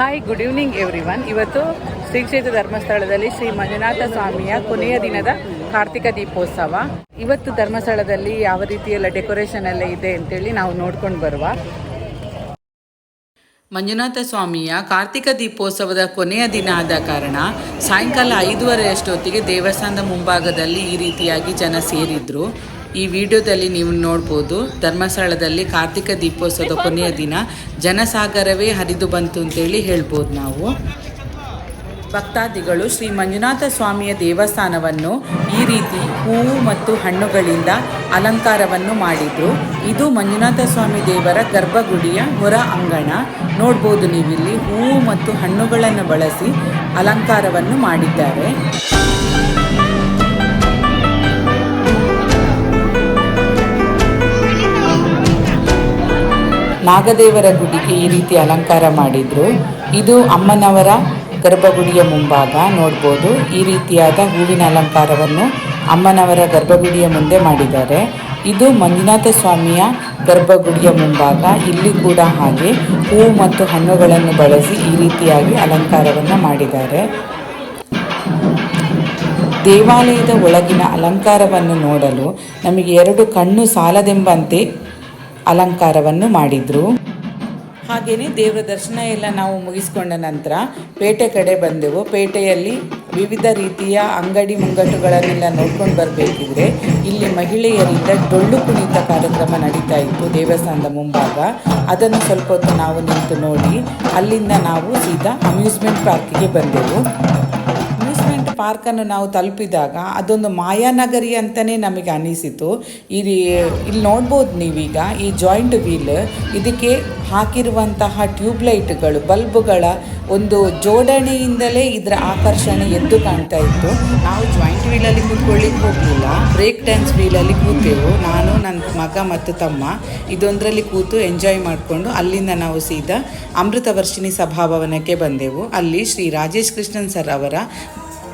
Hi good evening everyone ಇವತ್ತು ಶ್ರೀ ಕ್ಷೇತ್ರ ಧರ್ಮಸ್ಥಳದಲ್ಲಿ ಶ್ರೀ ಮಂಜುನಾಥ ಸ್ವಾಮಿಯ ಕೊನೆಯ ದಿನದ ಕಾರ್ತಿಕ ದೀಪೋತ್ಸವ. ಇವತ್ತು ಧರ್ಮಸ್ಥಳದಲ್ಲಿ ಯಾವ ರೀತಿಯೆಲ್ಲ ಡೆಕೋರೇಷನ್ ಎಲ್ಲ ಇದೆ ಅಂತೇಳಿ ನಾವು ನೋಡ್ಕೊಂಡು ಬರುವ. ಮಂಜುನಾಥ ಸ್ವಾಮಿಯ ಕಾರ್ತಿಕ ದೀಪೋತ್ಸವದ ಕೊನೆಯ ದಿನ ಆದ ಕಾರಣ ಸಾಯಂಕಾಲ ಐದೂವರೆಯಷ್ಟೊತ್ತಿಗೆ ದೇವಸ್ಥಾನದ ಮುಂಭಾಗದಲ್ಲಿ ಈ ರೀತಿಯಾಗಿ ಜನ ಸೇರಿದ್ರು. ಈ ವಿಡಿಯೋದಲ್ಲಿ ನೀವು ನೋಡ್ಬೋದು ಧರ್ಮಸ್ಥಳದಲ್ಲಿ ಕಾರ್ತಿಕ ದೀಪೋತ್ಸವದ ಕೊನೆಯ ದಿನ. ಜನಸಾಗರವೇ ಹರಿದು ಬಂತು ಅಂತೇಳಿ ಹೇಳ್ಬೋದು ನಾವು. ಭಕ್ತಾದಿಗಳು ಶ್ರೀ ಮಂಜುನಾಥ ಸ್ವಾಮಿಯ ದೇವಸ್ಥಾನವನ್ನು ಈ ರೀತಿ ಹೂವು ಮತ್ತು ಹಣ್ಣುಗಳಿಂದ ಅಲಂಕಾರವನ್ನು ಮಾಡಿದ್ರು. ಇದು ಮಂಜುನಾಥ ಸ್ವಾಮಿ ದೇವರ ಗರ್ಭಗುಡಿಯ ಹೊರ ಅಂಗಣ. ನೋಡ್ಬೋದು ನೀವಿಲ್ಲಿ ಹೂವು ಮತ್ತು ಹಣ್ಣುಗಳನ್ನು ಬಳಸಿ ಅಲಂಕಾರವನ್ನು ಮಾಡಿದ್ದಾರೆ. ನಾಗದೇವರ ಗುಡಿಗೆ ಈ ರೀತಿ ಅಲಂಕಾರ ಮಾಡಿದ್ರು. ಇದು ಅಮ್ಮನವರ ಗರ್ಭಗುಡಿಯ ಮುಂಭಾಗ, ನೋಡ್ಬೋದು. ಈ ರೀತಿಯಾದ ಹೂವಿನ ಅಲಂಕಾರವನ್ನು ಅಮ್ಮನವರ ಗರ್ಭಗುಡಿಯ ಮುಂದೆ ಮಾಡಿದ್ದಾರೆ. ಇದು ಮಂಜುನಾಥ ಸ್ವಾಮಿಯ ಗರ್ಭಗುಡಿಯ ಮುಂಭಾಗ. ಇಲ್ಲಿ ಕೂಡ ಹಾಗೆ ಹೂವು ಮತ್ತು ಹಣ್ಣುಗಳನ್ನು ಬಳಸಿ ಈ ರೀತಿಯಾಗಿ ಅಲಂಕಾರವನ್ನು ಮಾಡಿದ್ದಾರೆ. ದೇವಾಲಯದ ಒಳಗಿನ ಅಲಂಕಾರವನ್ನು ನೋಡಲು ನಮಗೆ ಎರಡು ಕಣ್ಣು ಸಾಲದೆಂಬಂತೆ ಅಲಂಕಾರವನ್ನು ಮಾಡಿದ್ರು. ಹಾಗೆಯೇ ದೇವರ ದರ್ಶನ ಎಲ್ಲ ನಾವು ಮುಗಿಸ್ಕೊಂಡ ನಂತರ ಪೇಟೆ ಕಡೆ ಬಂದೆವು. ಪೇಟೆಯಲ್ಲಿ ವಿವಿಧ ರೀತಿಯ ಅಂಗಡಿ ಮುಂಗಟ್ಟುಗಳನ್ನೆಲ್ಲ ನೋಡ್ಕೊಂಡು ಬರಬೇಕಿದ್ರೆ ಇಲ್ಲಿ ಮಹಿಳೆಯರಿಂದ ಡೊಳ್ಳು ಕುಣಿತ ಕಾರ್ಯಕ್ರಮ ನಡೀತಾ ಇತ್ತು ದೇವಸ್ಥಾನದ ಮುಂಭಾಗ. ಅದನ್ನು ಸ್ವಲ್ಪ ಹೊತ್ತು ನಾವು ನಿಂತು ನೋಡಿ ಅಲ್ಲಿಂದ ನಾವು ಸೀದಾ ಅಮ್ಯೂಸ್ಮೆಂಟ್ ಪಾರ್ಕಿಗೆ ಬಂದೆವು. ಪಾರ್ಕನ್ನು ನಾವು ತಲುಪಿದಾಗ ಅದೊಂದು ಮಾಯಾನಗರಿ ಅಂತಲೇ ನಮಗೆ ಅನಿಸಿತು. ಇಲ್ಲಿ ಇಲ್ಲಿ ನೋಡ್ಬೋದು ನೀವೀಗ ಈ ಜಾಯಿಂಟ್ ವೀಲ್, ಇದಕ್ಕೆ ಹಾಕಿರುವಂತಹ ಟ್ಯೂಬ್ಲೈಟ್ಗಳು ಬಲ್ಬ್ಗಳ ಒಂದು ಜೋಡಣೆಯಿಂದಲೇ ಇದರ ಆಕರ್ಷಣೆ ಎದ್ದು ಕಾಣ್ತಾ ಇತ್ತು. ನಾವು ಜಾಯಿಂಟ್ ವೀಲಲ್ಲಿ ಕೂತ್ಕೊಳ್ಳಿಕ್ಕೆ ಹೋಗಲಿಲ್ಲ. ಬ್ರೇಕ್ ಡ್ಯಾನ್ಸ್ ವೀಲಲ್ಲಿ ಕೂತೆವು. ನಾನು ನನ್ನ ಮಗ ಮತ್ತು ತಮ್ಮ ಇದೊಂದರಲ್ಲಿ ಕೂತು ಎಂಜಾಯ್ ಮಾಡಿಕೊಂಡು ಅಲ್ಲಿಂದ ನಾವು ಸೀದಾ ಅಮೃತ ವರ್ಷಿಣಿ ಸಭಾಭವನಕ್ಕೆ ಬಂದೆವು. ಅಲ್ಲಿ ಶ್ರೀ ರಾಜೇಶ್ ಕೃಷ್ಣನ್ ಸರ್ ಅವರ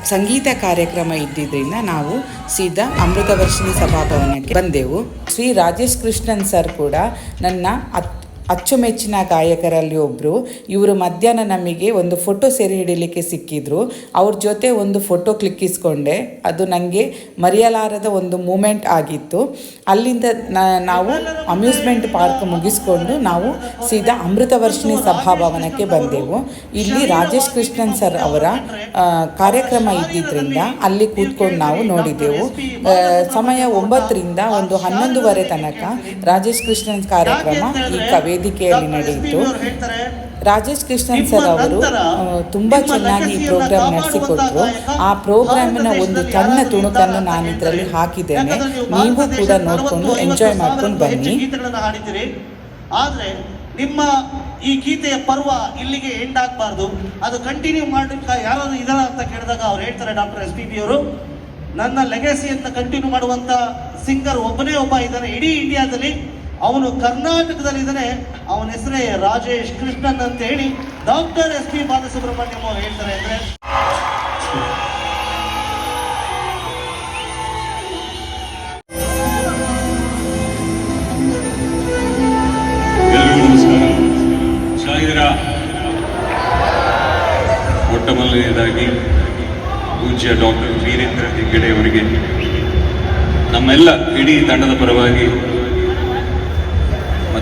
ಸಂಗೀತ ಕಾರ್ಯಕ್ರಮ ಇದ್ದಿದ್ದರಿಂದ ನಾವು ಸೀದಾ ಅಮೃತವರ್ಷಿಣಿ ಸಭಾಭವನಕ್ಕೆ ಬಂದೆವು. ಶ್ರೀ ರಾಜೇಶ್ ಕೃಷ್ಣನ್ ಸರ್ ಕೂಡ ನನ್ನ ಅತ್ ಅಚ್ಚುಮೆಚ್ಚಿನ ಗಾಯಕರಲ್ಲಿ ಒಬ್ಬರು ಇವರು ಮಧ್ಯಾಹ್ನ ನಮಗೆ ಒಂದು ಫೋಟೋ ಸೆರೆ ಹಿಡಿಲಿಕ್ಕೆ ಸಿಕ್ಕಿದ್ರು. ಅವ್ರ ಜೊತೆ ಒಂದು ಫೋಟೋ ಕ್ಲಿಕ್ಕಿಸ್ಕೊಂಡೆ ಅದು ನನಗೆ ಮರೆಯಲಾರದ ಒಂದು ಮೂಮೆಂಟ್ ಆಗಿತ್ತು. ಅಲ್ಲಿಂದ ನಾವು ಅಮ್ಯೂಸ್ಮೆಂಟ್ ಪಾರ್ಕ್ ಮುಗಿಸ್ಕೊಂಡು ನಾವು ಸೀದಾ ಅಮೃತವರ್ಷಿಣಿ ಸಭಾಭವನಕ್ಕೆ ಬಂದೆವು. ಇಲ್ಲಿ ರಾಜೇಶ್ ಕೃಷ್ಣನ್ ಸರ್ ಅವರ ಕಾರ್ಯಕ್ರಮ ಇದ್ದಿದ್ದರಿಂದ ಅಲ್ಲಿ ಕೂತ್ಕೊಂಡು ನಾವು ನೋಡಿದೆವು. ಸಮಯ ಒಂಬತ್ತರಿಂದ ಒಂದು ಹನ್ನೊಂದುವರೆ ತನಕ ರಾಜೇಶ್ ಕೃಷ್ಣನ್ ಕಾರ್ಯಕ್ರಮ ಈ ಕ- ವೇದಿಕೆಯಲ್ಲಿ ನಡೆಯಿತು. ರಾಜೇಶ್ ಕೃಷ್ಣನ್ ಸರ್ ಅವರು ತುಂಬಾ ಚೆನ್ನಾಗಿ ಈ ಪ್ರೋಗ್ರಾಮ್ ನಡೆಸಿಕೊಟ್ರು. ಆ ಪ್ರೋಗ್ರಾಮಿನ ಒಂದು ಸಣ್ಣ ತುಣುಕನ್ನು ನಾನು ಇದರಲ್ಲಿ ಹಾಕಿದ್ದೇನೆ. ನೀವು ಕೂಡ ನೋಡಿಕೊಂಡು ಎಂಜಾಯ್ ಮಾಡ್ಕೊಂಡು ಬನ್ನಿ. ಆದರೆ ನಿಮ್ಮ ಈ ಗೀತೆಯ ಪರ್ವ ಇಲ್ಲಿಗೆ ಎಂಡ್ ಆಗಬಾರ್ದು. ಅದು ಕಂಟಿನ್ಯೂ ಮಾಡಲಿಕ್ಕೆ ಯಾರಾದ್ರು ಇದರ ಅಂತ ಕೇಳಿದಾಗ ಅವ್ರು ಹೇಳ್ತಾರೆ ಡಾಕ್ಟರ್ ಎಸ್ ಪಿ ಬಿ ಅವರು ನನ್ನ ಲೆಗಸಿ ಅಂತ ಕಂಟಿನ್ಯೂ ಮಾಡುವಂತ ಸಿಂಗರ್ ಒಬ್ಬನೇ ಒಬ್ಬ ಇದ್ದಾರೆ ಇಡೀ ಇಂಡಿಯಾದಲ್ಲಿ ಅವನು ಕರ್ನಾಟಕದಲ್ಲಿ ಇದ್ದಾನೆ ಅವನ ಹೆಸರೇ ರಾಜೇಶ್ ಕೃಷ್ಣನ್ ಅಂತ ಹೇಳಿ ಡಾಕ್ಟರ್ ಎಸ್ ಪಿ ಬಾಲಸುಬ್ರಹ್ಮಣ್ಯಂ ಅವರು ಹೇಳ್ತಾರೆ ಅಂದ್ರೆ ಎಲ್ಲರಿಗೂ ನಮಸ್ಕಾರ. ಶಾಹಿರ ಮೊಟ್ಟ ಪೂಜ್ಯ ಡಾಕ್ಟರ್ ವೀರೇಂದ್ರ ಹೆಗ್ಗಡೆ ಅವರಿಗೆ, ನಮ್ಮೆಲ್ಲ ಇಡೀ ತಂಡದ ಪರವಾಗಿ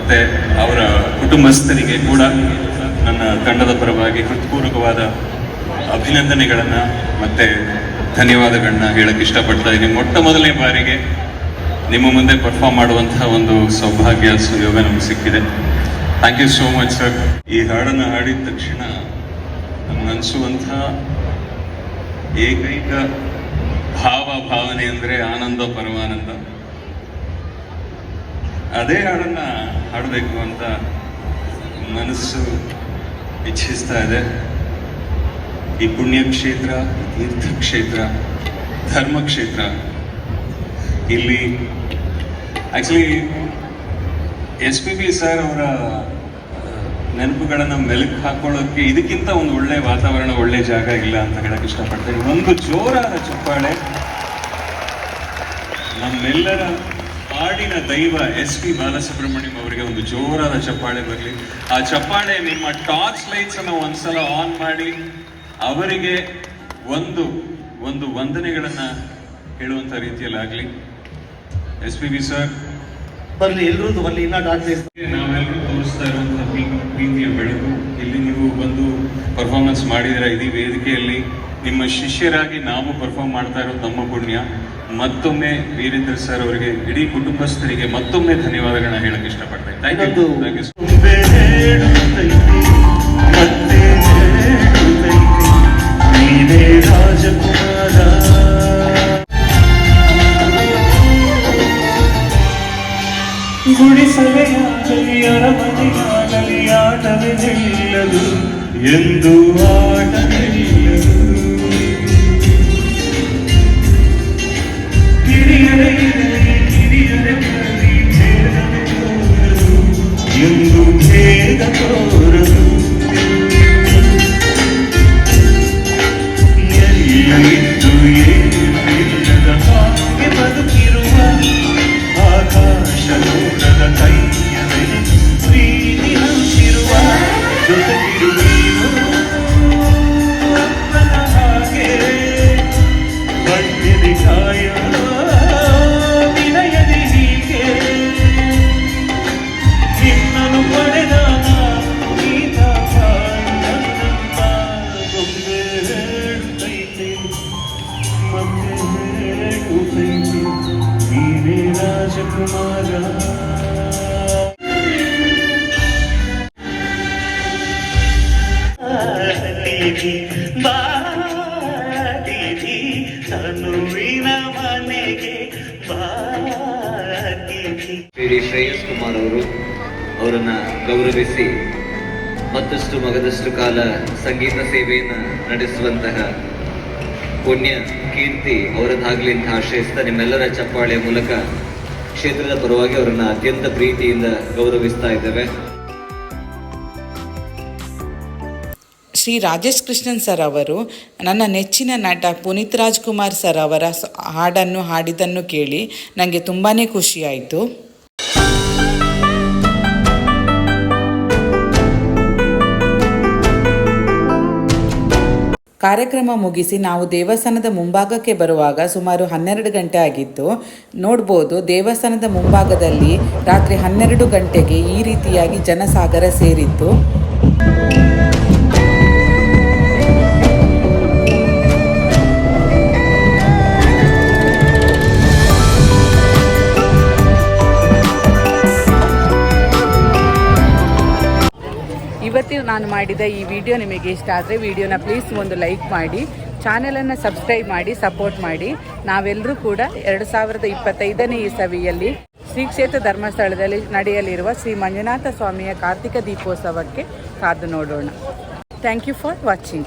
ಮತ್ತೆ ಅವರ ಕುಟುಂಬಸ್ಥರಿಗೆ ಕೂಡ ನನ್ನ ತಂಡದ ಪರವಾಗಿ ಹೃತ್ಪೂರ್ವಕವಾದ ಅಭಿನಂದನೆಗಳನ್ನು ಮತ್ತೆ ಧನ್ಯವಾದಗಳನ್ನ ಹೇಳಕ್ಕೆ ಇಷ್ಟಪಡ್ತಾ ಇದ್ದೀನಿ. ಮೊಟ್ಟ ಮೊದಲನೇ ಬಾರಿಗೆ ನಿಮ್ಮ ಮುಂದೆ ಪರ್ಫಾರ್ಮ್ ಮಾಡುವಂತಹ ಒಂದು ಸೌಭಾಗ್ಯ ಸುಯೋಗ ನಮಗೆ ಸಿಕ್ಕಿದೆ. Thank you so much sir ಈ ಹಾಡನ್ನು ಹಾಡಿದ ತಕ್ಷಣ ನನ್ಗನ್ಸುವಂಥ ಏಕೈಕ ಭಾವ ಭಾವನೆ ಅಂದರೆ ಆನಂದ, ಪರಮಾನಂದ. ಅದೇ ಹಾಡನ್ನು ಹಾಡಬೇಕು ಅಂತ ಮನಸ್ಸು ಇಚ್ಛಿಸ್ತಾ ಇದೆ. ಈ ಪುಣ್ಯಕ್ಷೇತ್ರ, ತೀರ್ಥಕ್ಷೇತ್ರ, ಧರ್ಮಕ್ಷೇತ್ರ, ಇಲ್ಲಿ actually S P B sir ಅವರ ನೆನಪುಗಳನ್ನು ಮೆಲುಕು ಹಾಕೊಳ್ಳೋಕೆ ಇದಕ್ಕಿಂತ ಒಂದು ಒಳ್ಳೆ ವಾತಾವರಣ, ಒಳ್ಳೆ ಜಾಗ ಇಲ್ಲ ಅಂತ ಹೇಳಕ್ಕೆ ಇಷ್ಟಪಡ್ತೇನೆ. ಒಂದು ಜೋರಾದ ಚಪ್ಪಾಳೆ. ನಮ್ಮೆಲ್ಲರ ಹಾಡಿನ ದೈವ ಎಸ್ ಪಿ ಬಾಲಸುಬ್ರಹ್ಮಣ್ಯಂ ಅವರಿಗೆ ಒಂದು ಜೋರಾದ ಚಪ್ಪಾಳೆ ಬರಲಿ. ಆ ಚಪ್ಪಾಳೆ ನಿಮ್ಮ ಟಾರ್ಚ್ ಲೈಟ್ಸ್ ಅನ್ನು ಒಂದ್ಸಲ ಆನ್ ಮಾಡಿ. ಅವರಿಗೆ ಒಂದು ಒಂದು ವಂದನೆಗಳನ್ನ ಹೇಳುವಂತ ರೀತಿಯಲ್ಲಿ ಆಗಲಿ ಎಸ್ ಪಿ ಬಿ ಸರ್. ಬರಲಿ ಎಲ್ಲರೂ ಬರಲಿ ಇನ್ನ ನಾವೆಲ್ಲರೂ ತೋರಿಸ್ತಾ ಇರುವಂತಹ ಪ್ರೀ- ಪ್ರೀತಿಯ ಬೆಳಕು. ಇಲ್ಲಿ ನೀವು ಬಂದು ಪರ್ಫಾರ್ಮೆನ್ಸ್ ಮಾಡಿದಿರ ಇಡೀ ವೇದಿಕೆಯಲ್ಲಿ. ನಿಮ್ಮ ಶಿಷ್ಯರಾಗಿ ನಾವು ಪರ್ಫಾರ್ಮ್ ಮಾಡ್ತಾ ಇರೋದು ನಮ್ಮ ಪುಣ್ಯ. ಮತ್ತೊಮ್ಮೆ ವೀರೇಂದ್ರ ಸರ್ ಅವರಿಗೆ ಇಡೀ ಕುಟುಂಬಸ್ಥರಿಗೆ ಮತ್ತೊಮ್ಮೆ ಧನ್ಯವಾದಗಳನ್ನ ಹೇಳಕ್ಕೆ ಇಷ್ಟಪಡ್ತೇನೆ ಥ್ಯಾಂಕ್ ಯು ಥ್ಯಾಂಕ್ ಯು ಗುಡಿಸಲೆಯಾಗಲಿ ಅರಮನೆಯಾಗಲಿ ಆಟವೇ ನಿಲ್ಲದು ಎಂದು ಆಟ to think you. ಬಾದಿದಿ ತನುವಿನ ಮನೆಗೆ ಬಾದಿದಿ ಶ್ರೀ ಶ್ರೇಯಸ್ ಕುಮಾರ್ ಅವರು ಅವರನ್ನ ಗೌರವಿಸಿ ಮತ್ತಷ್ಟು ಮಗದಷ್ಟು ಕಾಲ ಸಂಗೀತ ಸೇವೆಯನ್ನು ನಡೆಸುವಂತಹ ಪುಣ್ಯ, ಕೀರ್ತಿ ಅವರದ್ದಾಗಲಿ ಅಂತ ಆಶ್ರಯಿಸ್ತಾ ನಿಮ್ಮೆಲ್ಲರ ಚಪ್ಪಾಳೆಯ ಮೂಲಕ ಕ್ಷೇತ್ರದ ಪರವಾಗಿ ಅವರನ್ನ ಅತ್ಯಂತ ಪ್ರೀತಿಯಿಂದ ಗೌರವಿಸ್ತಾ ಇದ್ದೇವೆ. ಶ್ರೀ ರಾಜೇಶ್ ಕೃಷ್ಣನ್ ಸರ್ ಅವರು, ನನ್ನ ನೆಚ್ಚಿನ ನಟ ಪುನೀತ್ ರಾಜ್ಕುಮಾರ್ ಸರ್ ಅವರ ಹಾಡನ್ನು ಹಾಡಿದ್ದನ್ನು ಕೇಳಿ ನನಗೆ ತುಂಬಾ ಖುಷಿಯಾಯಿತು ಕಾರ್ಯಕ್ರಮ ಮುಗಿಸಿ ನಾವು ದೇವಸ್ಥಾನದ ಮುಂಭಾಗಕ್ಕೆ ಬರುವಾಗ ಸುಮಾರು ಹನ್ನೆರಡು ಗಂಟೆ ಆಗಿತ್ತು. ನೋಡ್ಬೋದು ದೇವಸ್ಥಾನದ ಮುಂಭಾಗದಲ್ಲಿ ರಾತ್ರಿ ಹನ್ನೆರಡು ಗಂಟೆಗೆ ಈ ರೀತಿಯಾಗಿ ಜನಸಾಗರ ಸೇರಿತ್ತು. ಮಾಡಿದ ಈ ವಿಡಿಯೋ ನಿಮಗೆ ಇಷ್ಟ ಆದರೆ ವಿಡಿಯೋನ ಪ್ಲೀಸ್ ಒಂದು ಲೈಕ್ ಮಾಡಿ ಚಾನೆಲನ್ನು ಸಬ್ಸ್ಕ್ರೈಬ್ ಮಾಡಿ ಸಪೋರ್ಟ್ ಮಾಡಿ. ನಾವೆಲ್ಲರೂ ಕೂಡ ಎರಡು ಸಾವಿರದ ಇಪ್ಪತ್ತೈದನೇ ಇಸವಿಯಲ್ಲಿ ಶ್ರೀ ಕ್ಷೇತ್ರ ಧರ್ಮಸ್ಥಳದಲ್ಲಿ ನಡೆಯಲಿರುವ ಶ್ರೀ ಮಂಜುನಾಥ ಸ್ವಾಮಿಯ ಕಾರ್ತಿಕ ದೀಪೋತ್ಸವಕ್ಕೆ ಕಾದು ನೋಡೋಣ. Thank you for watching